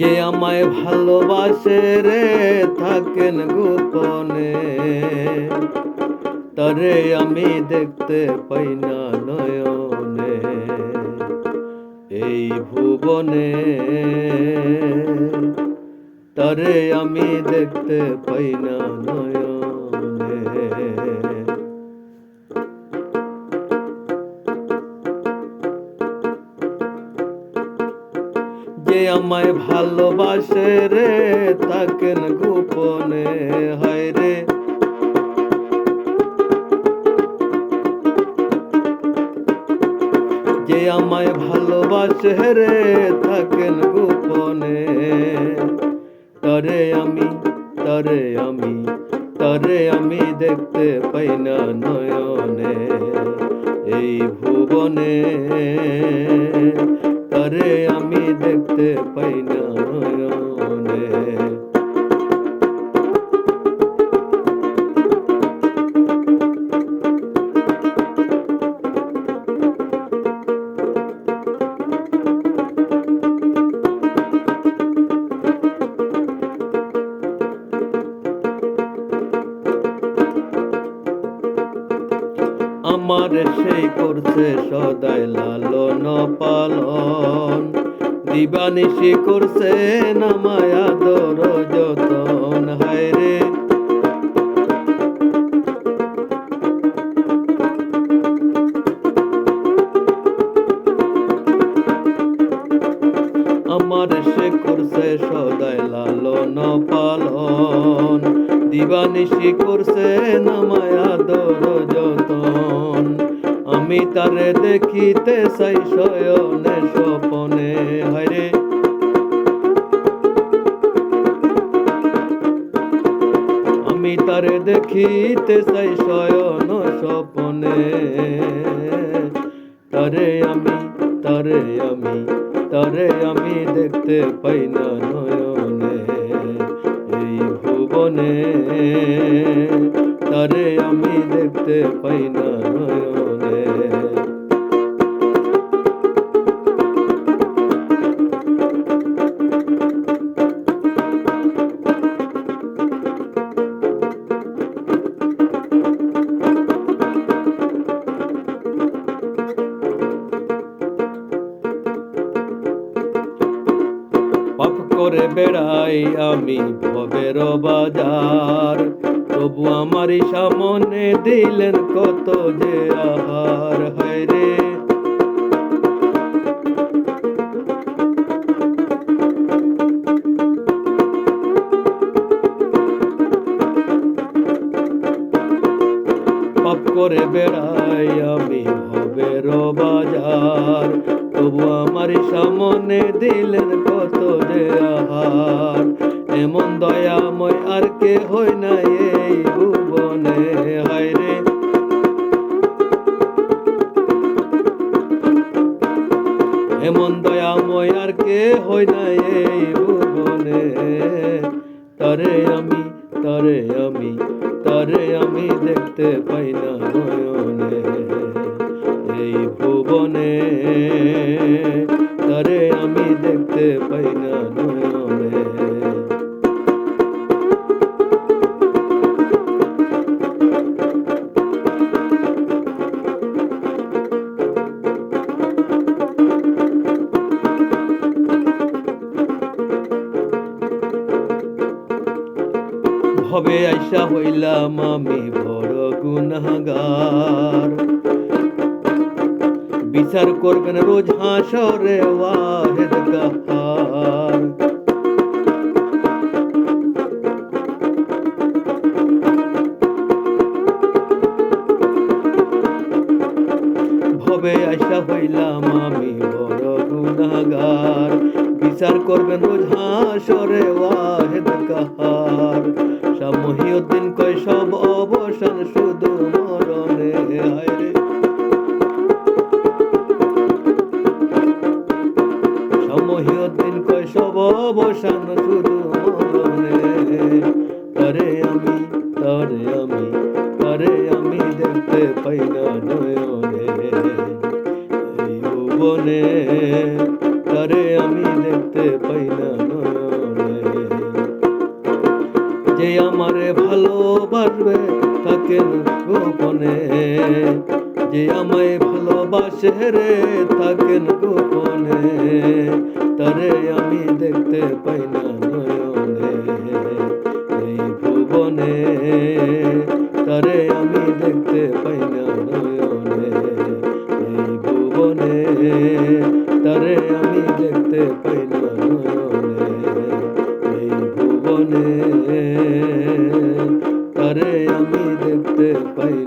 যে আমায় ভালোবাসে রে, থাকেন গোপনে। তরে আমি দেখতে পাই না নয়নে। এই ভুবনে তরে আমি দেখতে পাই না নয়নে। যে আমায় ভালোবাসে রে? তাকেন গোপনে, হায় রে। যে আমায় ভালোবাসে রে? থাকেন গোপনে। তরে আমি তরে আমি তরে আমি দেখতে আমার সেই করছে সদাই লালন পালন। দিবানিশি করছে নামায় আদর যতন, হায় রে। আমার সে করছে সদাই লালন পালন। দিবানিশি করছে নামায় আদর আমি তারে দেখিতে চাই শয়নে স্বপনে হরে আমি তারে দেখিতে চাই শয়ন স্বপনে, তারে আমি তারে আমি তারে আমি দেখতে পাই না নয়নে, এই ভুবনে, তারে আমি দেখতে পাই না নয়নে। পাপ করে বেড়াই আমি ভবের বাজার। তবু আমারই সামনে দিলেন কত যে আহার, হায় রে। করে বেড়াই আমি ভবের বাজার। তবু আমার সামনে দিলেন কত যে আহার। এমন দয়াময় আর কে হই না এই ভুবনে। হায় রে। এমন দয়াময় আর কে হই না এই ভুবনে। তারে আমি তারে আমি তারে আমি দেখতে পাই না ভবে আইসা হইলাম আমি বড় গুনাগার বিচার করবেন রোজ হাসরে ওয়াহেদ গাহার। ভবে আইসা হইলাম আমি বড় গুনাগার বিচার করবেন রোজ হাসরে ওয়াহেদ কাহার সামহিউদ্দিন কয় সব অবসান শুধু মরণে হায় রে। সমহিউদ্দিন কয় সব অবসান শুধু মরণে তারে আমি তারে আমি তারে আমি দেখতে পাই না নয়নে। এই ভুবনে তারে আমি দেখতে পাই না নয়নে। যে আমারে ভালোবাসবে তাকে গোপনে যে আমায় ভালোবাসে রে তাকে গোপনে তারে আমি দেখতে পাই না নয়নে, এই ভুবনে। তারে আমি দেখতে পাই কোনে তারে আমি দেখতে পাই